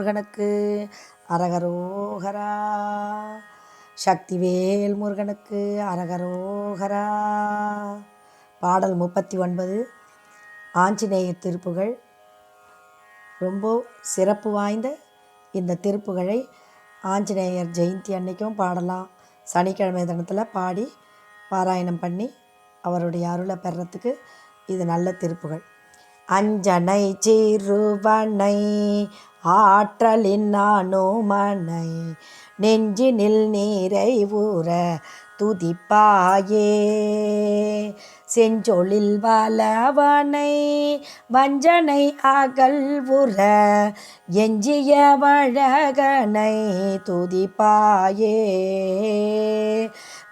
முருகனுக்கு. அரகரோகரா. சக்திவேல் முருகனுக்கு அரகரோகரா. பாடல் முப்பத்தி ஒன்பது ஆஞ்சநேயர் திருப்புகள். ரொம்ப சிறப்பு வாய்ந்த இந்த திருப்புகளை ஆஞ்சநேயர் ஜெயந்தி அன்னைக்கும் பாடலாம். சனிக்கிழமை தினத்தில் பாடி பாராயணம் பண்ணி அவருடைய அருளை பெறத்துக்கு இது நல்ல திருப்புகள். அஞ்சனை சிறுவனை ஆற்றலின் நானுமனை நெஞ்சினில் நிறைவுற துதிப்பாயே. செஞ்சொழில் வலவனை வஞ்சனை அகல்வுற எஞ்சிய வழகனை துதிப்பாயே.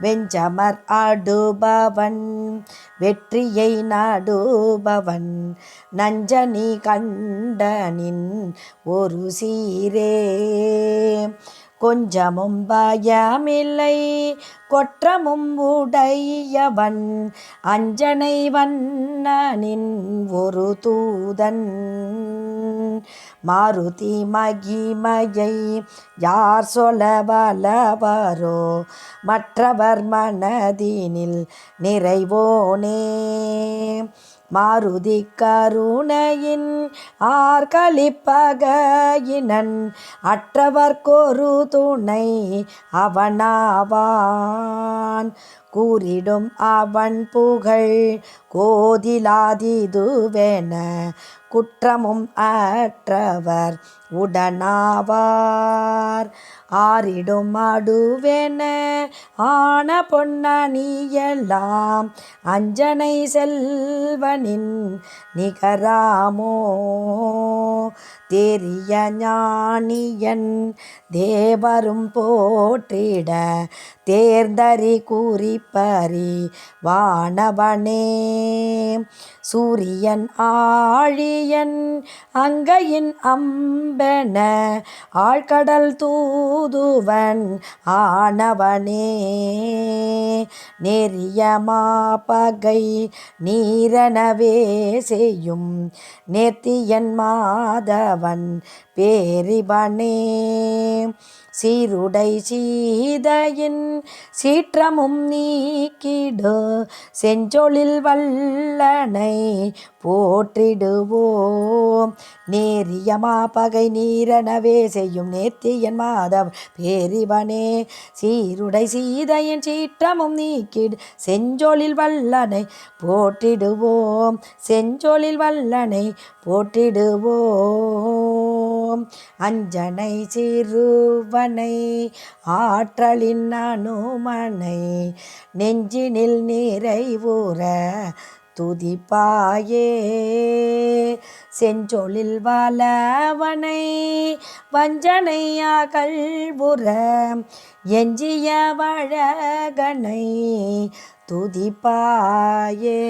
வெஞ்சமர் ஆடுபவன் வெற்றியை நாடுபவன். நஞ்சனி கண்டனின் ஒரு சீரே. கொஞ்சமும் பயமில்லை கொற்றமும் உடையவன். அஞ்சனை வண்ணனின் ஒரு தூதன். மாருதி மகிமையை யார் சொல்ல வலவரோ மற்றவர் மனதினில் நிறைவோனே. மாருதி கருணையின் ஆர்களிப்பகையினன் அற்றவர்க்கொரு துணை அவனாவான். கூறிடும் அவன் புகழ் கோதிலாதிதுவென குற்றமும் அற்றவர் உடனாவார். ஆறிடும் அடுவென ஆன பொன்னணியெல்லாம் அஞ்சனை செல்வனின் நிகராமோ? தெரிய ஞானியன் தேவரும் போற்றிட தேர்ந்தறி கூறிப்பறி வானவனே. சூரியன் ஆழியன் அங்கையின் அம்பென ஆழ்கடல் தூதுவன் ஆனவனே. நெறிய மாபகை நீரனவே செய்யும் நேர்த்தியன் மாதவன் பேரிபனே சீருடை சீதையின் சீற்றமும் நீக்கிடு செஞ்சொழில் வல்லனை போற்றிடுவோம். நேரியமா பகை நீரனவே செய்யும் நேர்த்தியன் மாதவ் பேரிவனே. சீருடை சீதையின் சீற்றமும் நீக்கிடு செஞ்சொழில் வல்லனை போற்றிடுவோம். செஞ்சொழில் வல்லனை போற்றிடுவோம். அஞ்சனை சிறுவனை ஆற்றலின் அனுமனை நெஞ்சினில் நிறைவுற துதிப்பாயே. செஞ்சொழில் வலவனை வஞ்சனையா கல்புற எஞ்சிய வழகனை துதிப்பாயே.